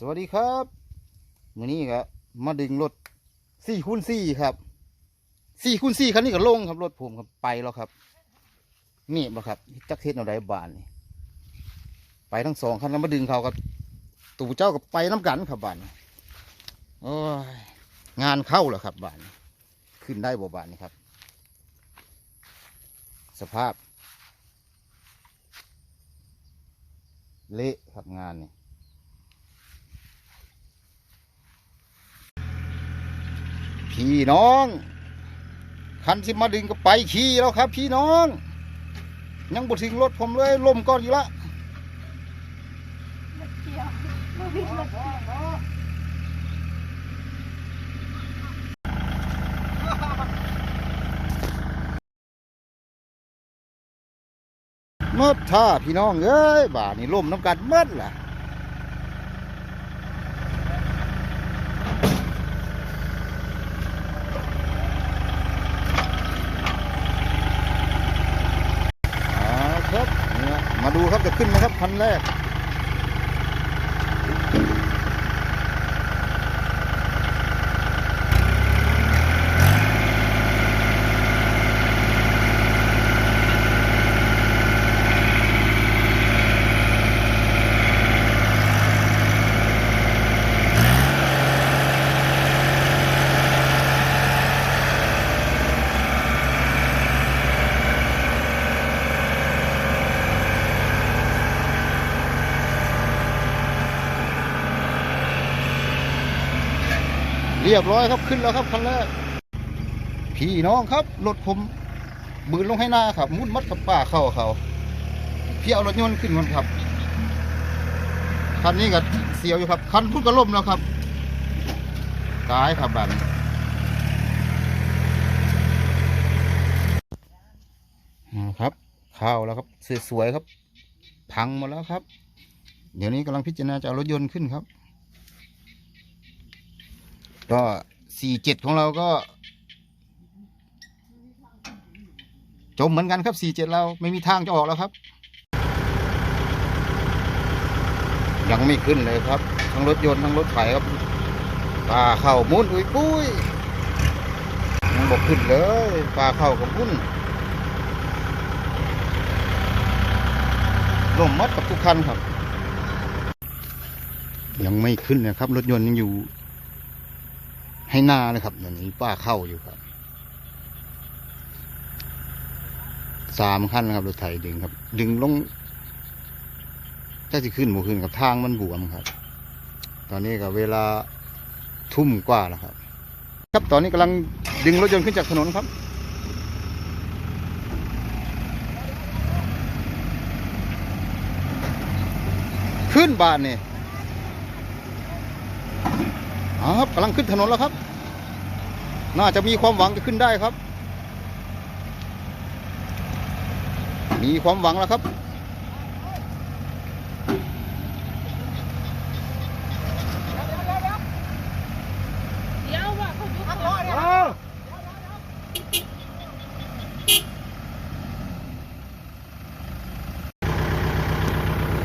สวัสดีครับวันนี้ครับมาดึงรถสี่คูณสี่ครับสี่คูณสี่คันนี้ก็ลงครับรถผมครับไปแล้วครับ นี่บ่ครับจักเทศเอาไดบานนี่ไปทั้งสองคันแล้วมาดึงเขากับตู่เจ้ากับไปน้ำกันครับบานโอ้ยงานเข้าแล้วครับบานขึ้นได้บ่บานนี้ครับ สภาพ เละครับงานนี่ พี่น้อง คันที่มาดึงก็ไปขี่แล้วครับ พี่น้อง ยังบ่ถึงรถผมเลยล่มก่อนอยู่ละเมื่อท่าพี่น้องเอ้ยบ่านี่ล่มน้ำกันเมื่อล่ะอ่าครับเนี่ยมาดู คันแรก เรียบร้อยครับขึ้นแล้วครับคันแรกพี่น้องครับรถผมบืนลงให้หน้าครับ มุดมัดกับป่าเข้าเขาพี่เอารถยนต์ขึ้นมันครับคันนี้ก็เสียวอยู่ครับคันพุ่นก็ล่มแล้วครับตายครับบบนี้อ่าครับเข้าแล้วครับสวยๆครับ พังหมดแล้วครับ เดี๋ยวนี้กำลังพิจารณาจะเอารถยนต์ขึ้นครับ ก็สี่เจ็ดของเราก็ จมเหมือนกันครับสี่เจ็ดเราไม่มีทางจะออกแล้วครับ ยังไม่ขึ้นเลยครับ ทั้งรถยนต์ทั้งรถไถครับปลาเข้ามุนอุ้ยปุ้ยยังบอกขึ้นเลยปลาเข้ากับพุ่นลงมัดกับทุกคันครับ ยังไม่ขึ้นนะครับ รถยนต์ยังอยู่ ให้หน้าเลยครับอย่างนี้ป้าเข้าอยู่ครับสามขั้นนะครับรถไถดึงครับ ดึงลงถ้าจะขึ้นหมูขึ้นกับทางมันบวมครับ ตอนนี้ก็เวลาทุ่มกว่าแล้วครับ ครับตอนนี้กำลังดึงรถยนต์ขึ้นจากถนนครับขึ้นบานเนี่อ๋อ ครับกำลังขึ้นถนนแล้วครับ น่าจะมีความหวังจะขึ้นได้ครับ มีความหวังแล้วครับ เดี๋ยวว่าเขายุบรถ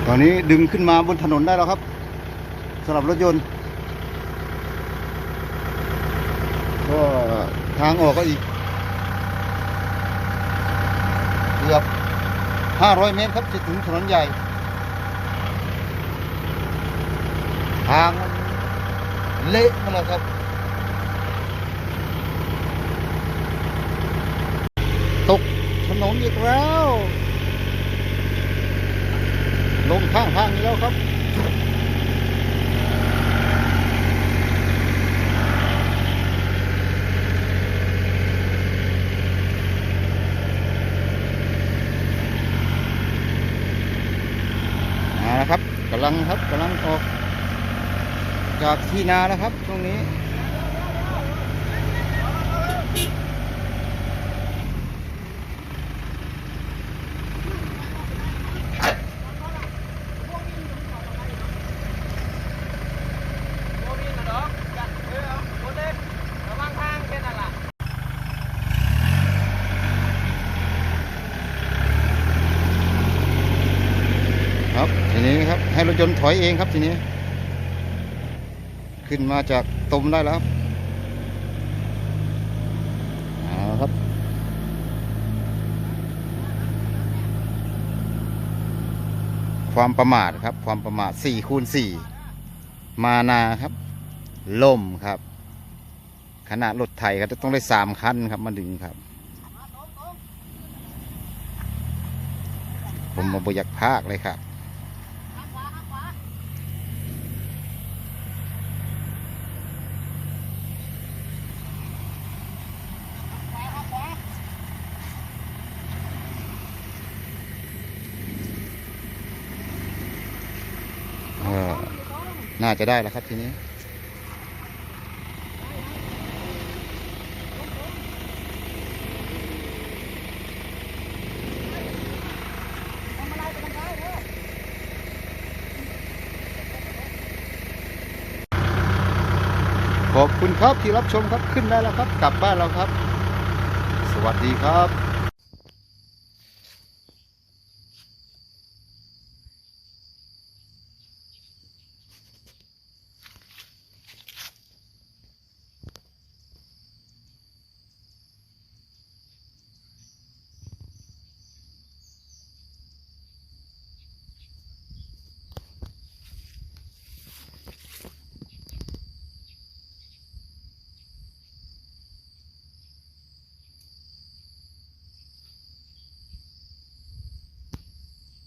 ตอนนี้ดึงขึ้นมาบนถนนได้แล้วครับสำหรับรถยนต์ ก็ทางออกก็อีก เกือบ 500 เมตรครับจะถึงถนนใหญ่ ทางเละมาแล้วครับตกถนนอีกแล้ว ลงข้างทางนี้แล้วครับ มาแล้วครับ กำลังครับกำลังออก จากที่นาแล้วครับตรงนี้ ครับทีนี้ครับ ให้รถ ยนต์ถอยเองครับทีนี้ ขึ้นมาจากตมได้แล้วครับความประมาทครับ ความประมาทสี่คูณสี่มานาครับล่มครับ ขนาดรถไถก็ต้องได้สามคันครับมาดึงครับ ผมมาบอยากพากเลยครับ เออ น่าจะได้แล้วครับทีนี้ขอบคุณครับที่รับชมครับขึ้นได้แล้วครับ กลับบ้านแล้วครับ สวัสดีครับ